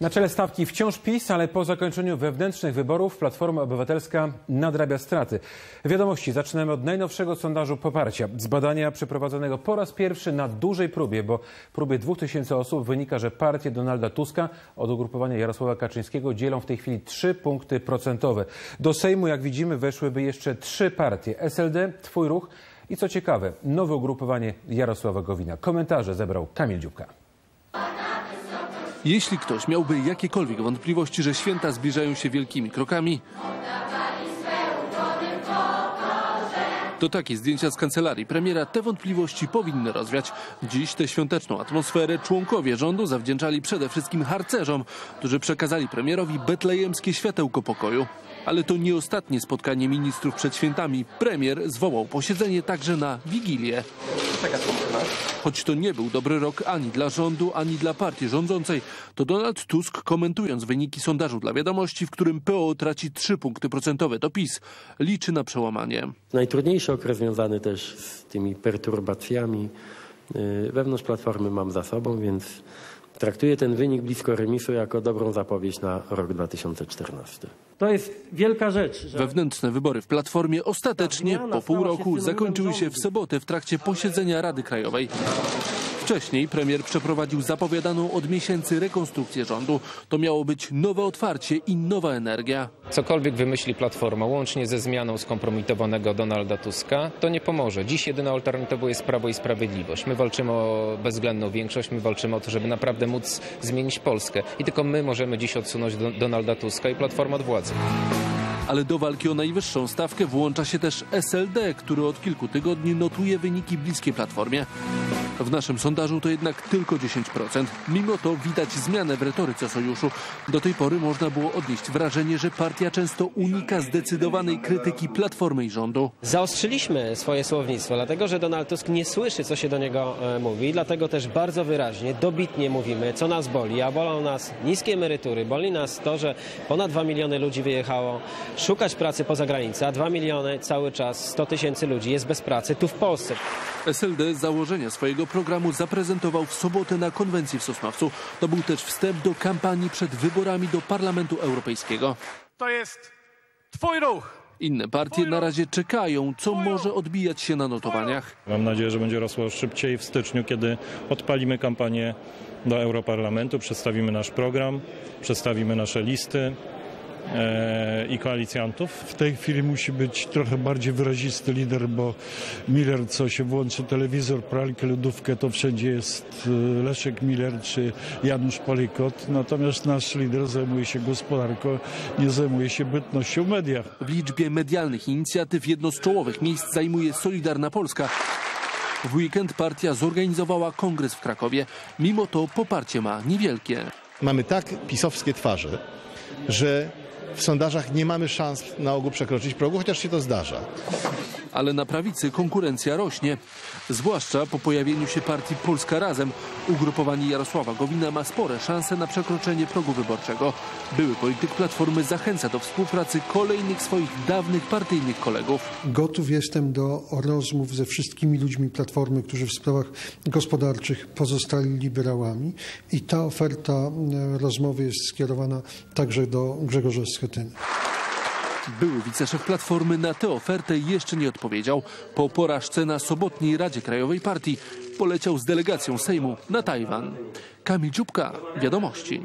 Na czele stawki wciąż PiS, ale po zakończeniu wewnętrznych wyborów Platforma Obywatelska nadrabia straty. Wiadomości zaczynamy od najnowszego sondażu poparcia. Z badania przeprowadzonego po raz pierwszy na dużej próbie, bo próbie 2000 osób wynika, że partie Donalda Tuska od ugrupowania Jarosława Kaczyńskiego dzielą w tej chwili 3 punkty procentowe. Do Sejmu, jak widzimy, weszłyby jeszcze trzy partie. SLD, Twój Ruch i co ciekawe, nowe ugrupowanie Jarosława Gowina. Komentarze zebrał Kamil Dziubka. Jeśli ktoś miałby jakiekolwiek wątpliwości, że święta zbliżają się wielkimi krokami, to takie zdjęcia z kancelarii premiera te wątpliwości powinny rozwiać. Dziś tę świąteczną atmosferę członkowie rządu zawdzięczali przede wszystkim harcerzom, którzy przekazali premierowi betlejemskie światełko pokoju. Ale to nie ostatnie spotkanie ministrów przed świętami. Premier zwołał posiedzenie także na Wigilię. Choć to nie był dobry rok ani dla rządu, ani dla partii rządzącej, to Donald Tusk, komentując wyniki sondażu dla wiadomości, w którym PO traci 3 punkty procentowe, to PiS liczy na przełamanie. Najtrudniejszy okres związany też z tymi perturbacjami y, wewnątrz Platformy mam za sobą, więc traktuję ten wynik blisko remisu jako dobrą zapowiedź na rok 2014. To jest wielka rzecz, że Wewnętrzne wybory w Platformie ostatecznie po pół roku zakończyły się w sobotę w trakcie posiedzenia Rady Krajowej. Wcześniej premier przeprowadził zapowiadaną od miesięcy rekonstrukcję rządu. To miało być nowe otwarcie i nowa energia. Cokolwiek wymyśli Platforma, łącznie ze zmianą skompromitowanego Donalda Tuska, to nie pomoże. Dziś jedyną alternatywą jest Prawo i Sprawiedliwość. My walczymy o bezwzględną większość, my walczymy o to, żeby naprawdę móc zmienić Polskę. I tylko my możemy dziś odsunąć do, Donalda Tuska i Platformę od władzy. Ale do walki o najwyższą stawkę włącza się też SLD, który od kilku tygodni notuje wyniki bliskie Platformie. W naszym sondażu to jednak tylko 10%. Mimo to widać zmianę w retoryce sojuszu. Do tej pory można było odnieść wrażenie, że partia często unika zdecydowanej krytyki Platformy i rządu. Zaostrzyliśmy swoje słownictwo, dlatego że Donald Tusk nie słyszy, co się do niego e, mówi, dlatego też bardzo wyraźnie, dobitnie mówimy, co nas boli. A bolą nas niskie emerytury, boli nas to, że ponad 2 miliony ludzi wyjechało szukać pracy poza granicę, a 2 miliony cały czas, 100 tysięcy ludzi jest bez pracy tu w Polsce. SLD założenia swojego programu zaprezentował w sobotę na konwencji w Sosnowcu. To był też wstęp do kampanii przed wyborami do Parlamentu Europejskiego. To jest Twój ruch. Inne partie na razie czekają, co może odbijać się na notowaniach. Mam nadzieję, że będzie rosło szybciej w styczniu, kiedy odpalimy kampanię do Europarlamentu, przedstawimy nasz program, przedstawimy nasze listy i koalicjantów. W tej chwili musi być trochę bardziej wyrazisty lider, bo Miller, co się włączy telewizor, pralkę, lodówkę, to wszędzie jest y, Leszek Miller czy Janusz Palikot. Natomiast nasz lider zajmuje się gospodarką, nie zajmuje się bytnością w mediach. W liczbie medialnych inicjatyw jedno z czołowych miejsc zajmuje Solidarna Polska. W weekend partia zorganizowała kongres w Krakowie. Mimo to poparcie ma niewielkie. mamy tak pisowskie twarze, że w sondażach nie mamy szans na ogół przekroczyć progu, chociaż się to zdarza. Ale na prawicy konkurencja rośnie. Zwłaszcza po pojawieniu się partii Polska Razem. Ugrupowanie Jarosława Gowina ma spore szanse na przekroczenie progu wyborczego. Były polityk Platformy zachęca do współpracy kolejnych swoich dawnych partyjnych kolegów. Gotów jestem do rozmów ze wszystkimi ludźmi Platformy, którzy w sprawach gospodarczych pozostali liberałami i ta oferta e, rozmowy jest skierowana także do Grzegorza Schetyny. Były wiceszef Platformy na tę ofertę jeszcze nie odpowiedział. Po porażce na sobotniej Radzie Krajowej Partii poleciał z delegacją Sejmu na Tajwan. Kamil Dziubka, Wiadomości.